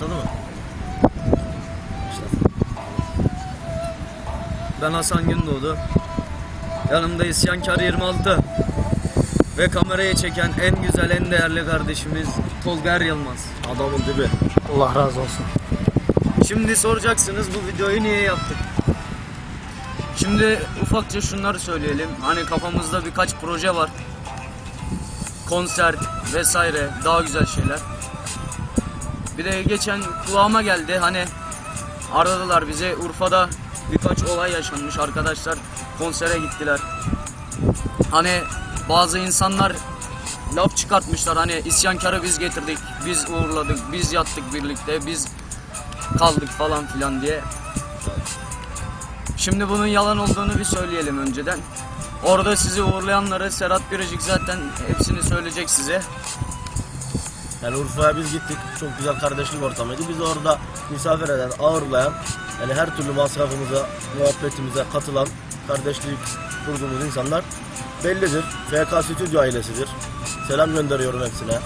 Başladı mı? Ben Hasan Gündoğdu. Yanımda İsyankar 26. Ve kamerayı çeken en güzel, en değerli kardeşimiz Tolga Er Yılmaz. Adamın dibi. Allah razı olsun. Şimdi soracaksınız bu videoyu niye yaptık? Şimdi ufakça şunları söyleyelim. Hani kafamızda birkaç proje var. Konser vesaire daha güzel şeyler. Bir de geçen kulağıma geldi hani aradılar bize Urfa'da birkaç olay yaşanmış arkadaşlar konsere gittiler. Hani bazı insanlar laf çıkartmışlar hani isyankarı biz getirdik, biz uğurladık, biz yattık birlikte, biz kaldık falan filan diye. Şimdi bunun yalan olduğunu bir söyleyelim önceden. Orada sizi uğurlayanları Serhat Biricik zaten hepsini söyleyecek size. Yani Urfa'ya biz gittik. Çok güzel kardeşlik ortamıydı. Biz orada misafir eden, ağırlayan, yani her türlü masrafımıza, muhabbetimize katılan, kardeşlik kurduğumuz insanlar bellidir. FK Stüdyo ailesidir. Selam gönderiyorum hepsine.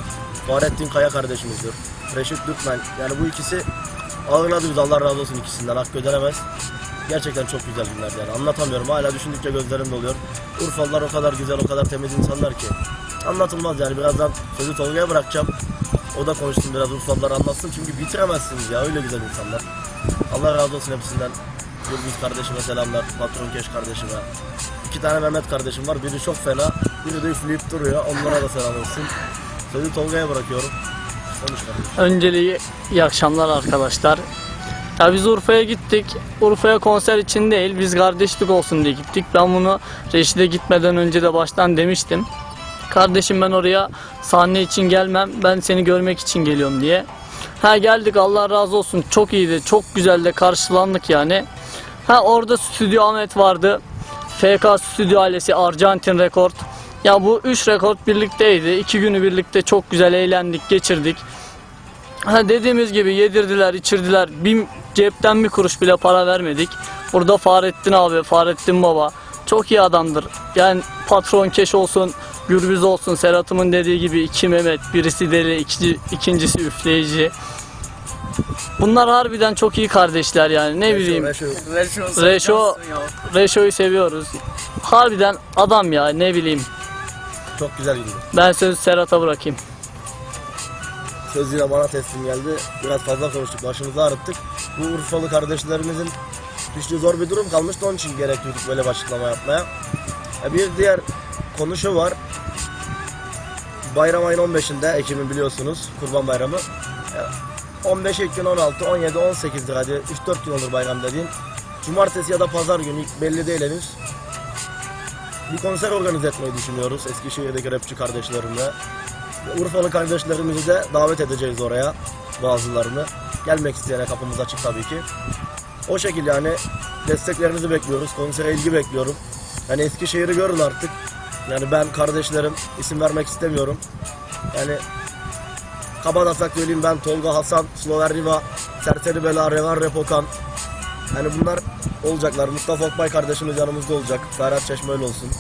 Fahrettin Kaya kardeşimizdir. Reşit Dürkmen. Yani bu ikisi ağırladı biz Allah razı olsun ikisinden. Hakkı ödenemez. Gerçekten çok güzel günlerdi yani. Anlatamıyorum. Hala düşündükçe gözlerim doluyor. Urfalılar o kadar güzel, o kadar temiz insanlar ki. Anlatılmaz yani. Birazdan sözü Tolga'ya bırakacağım. O da konuşsun biraz Urfalılar anlatsın. Çünkü bitiremezsiniz ya. Öyle güzel insanlar. Allah razı olsun hepsinden. Gürbüz kardeşime selamlar. Patron Keş kardeşime. İki tane Mehmet kardeşim var. Biri çok fena. Biri de üfleyip duruyor. Onlara da selam olsun. Sözü Tolga'ya bırakıyorum. Konuş kardeşim. Önceliği iyi akşamlar arkadaşlar. Ya biz Urfa'ya gittik. Urfa'ya konser için değil, biz kardeşlik olsun diye gittik. Ben bunu Reşit'e gitmeden önce de baştan demiştim. Kardeşim ben oraya sahne için gelmem, ben seni görmek için geliyorum diye. Ha geldik Allah razı olsun. Çok iyiydi, çok güzel de karşılandık yani. Ha orada Stüdyo Ahmet vardı. FK Stüdyo ailesi Arjantin Rekord. Ya bu üç rekord birlikteydi. İki günü birlikte çok güzel eğlendik, geçirdik. Ha dediğimiz gibi yedirdiler, içirdiler. Bir cepten bir kuruş bile para vermedik. Burada Fahrettin abi, Fahrettin baba çok iyi adamdır. Yani patron keş olsun, gürbüz olsun, Serhat'ımın dediği gibi iki Mehmet, birisi deli, ikinci, ikincisi üfleyici. Bunlar harbiden çok iyi kardeşler yani ne bileyim. Reşo, Reşo, Reşo, Reşo'yu seviyoruz. Harbiden adam ya ne bileyim. Çok güzel gidiyor. Ben sözü Serhat'a bırakayım. Söz yine bana teslim geldi. Biraz fazla konuştuk, başımızı ağrıttık. Bu Urfalı kardeşlerimizin düştüğü zor bir durum kalmıştı. Onun için gerek duyduk böyle bir açıklama yapmaya. E, Bir diğer konu şu var. Bayram ayın 15'inde, Ekim'in biliyorsunuz, Kurban Bayramı. E, 15 Ekim, 16, 17, 18'dir hadi. 3-4 gün olur bayram dediğin. Cumartesi ya da pazar günü belli değil henüz. Bir konser organize etmeyi düşünüyoruz Eskişehir'deki rapçi kardeşlerimle. Urfalı kardeşlerimizi de davet edeceğiz oraya bazılarını. Gelmek isteyene kapımız açık tabii ki. O şekilde yani desteklerinizi bekliyoruz. Konsere ilgi bekliyorum. Yani Eskişehir'i görün artık. Yani ben kardeşlerim isim vermek istemiyorum. Yani kabatasak söyleyeyim ben Tolga Hasan, Slover Riva, Serseri Bela, Revan Repokan. Yani bunlar olacaklar. Mustafa Okbay kardeşimiz yanımızda olacak. Ferhat Çeşme öyle olsun.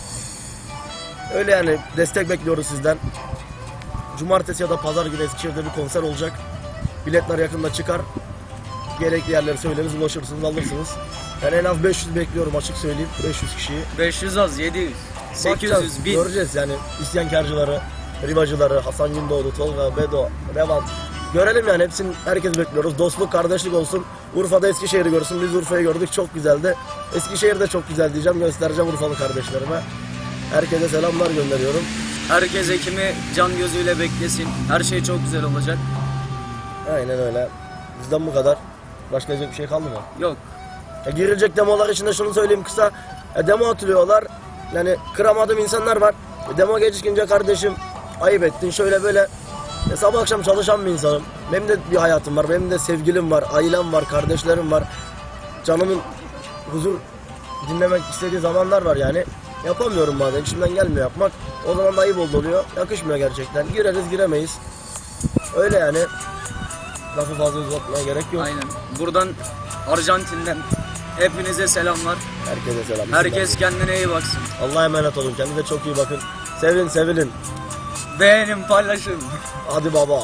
Öyle yani destek bekliyoruz sizden. Cumartesi ya da pazar günü Eskişehir'de bir konser olacak. Biletler yakında çıkar. Gerekli yerleri söyleriz, ulaşırsınız, alırsınız. Yani en az 500 bekliyorum açık söyleyeyim. 500 kişiyi. 500 az 700 Bakacağız, 800 1000 Göreceğiz yani isyankarcıları, rivacıları, Hasan Gündoğdu, Tolga, Bedo, Revan. Görelim yani hepsini herkes bekliyoruz. Dostluk, kardeşlik olsun. Urfa'da Eskişehir'i görsün. Biz Urfa'yı gördük. Çok güzeldi. Eskişehir de çok güzel diyeceğim. Göstereceğim Urfalı kardeşlerime. Herkese selamlar gönderiyorum. Herkes Ekim'i can gözüyle beklesin. Her şey çok güzel olacak. Aynen öyle. Bizden bu kadar. Başka diyecek bir şey kaldı mı? Yok. E, girilecek demolar içinde şunu söyleyeyim kısa. E, demo atılıyorlar. Yani kıramadığım insanlar var. Demo gecikince kardeşim ayıp ettin şöyle böyle. E, sabah akşam çalışan bir insanım. Benim de bir hayatım var. Benim de sevgilim var, ailem var, kardeşlerim var. Canımın huzur dinlemek istediği zamanlar var yani. Yapamıyorum bazen. içimden gelmiyor yapmak. O zaman da ayıp oldu oluyor. Yakışmıyor gerçekten. Gireriz giremeyiz. Öyle yani. Lafı fazla uzatmaya gerek yok. Aynen. Buradan Arjantin'den hepinize selamlar. Herkese selam. Herkes kendine iyi baksın. Allah'a emanet olun. Kendinize çok iyi bakın. Sevin sevilin. Beğenin, paylaşın. Hadi baba.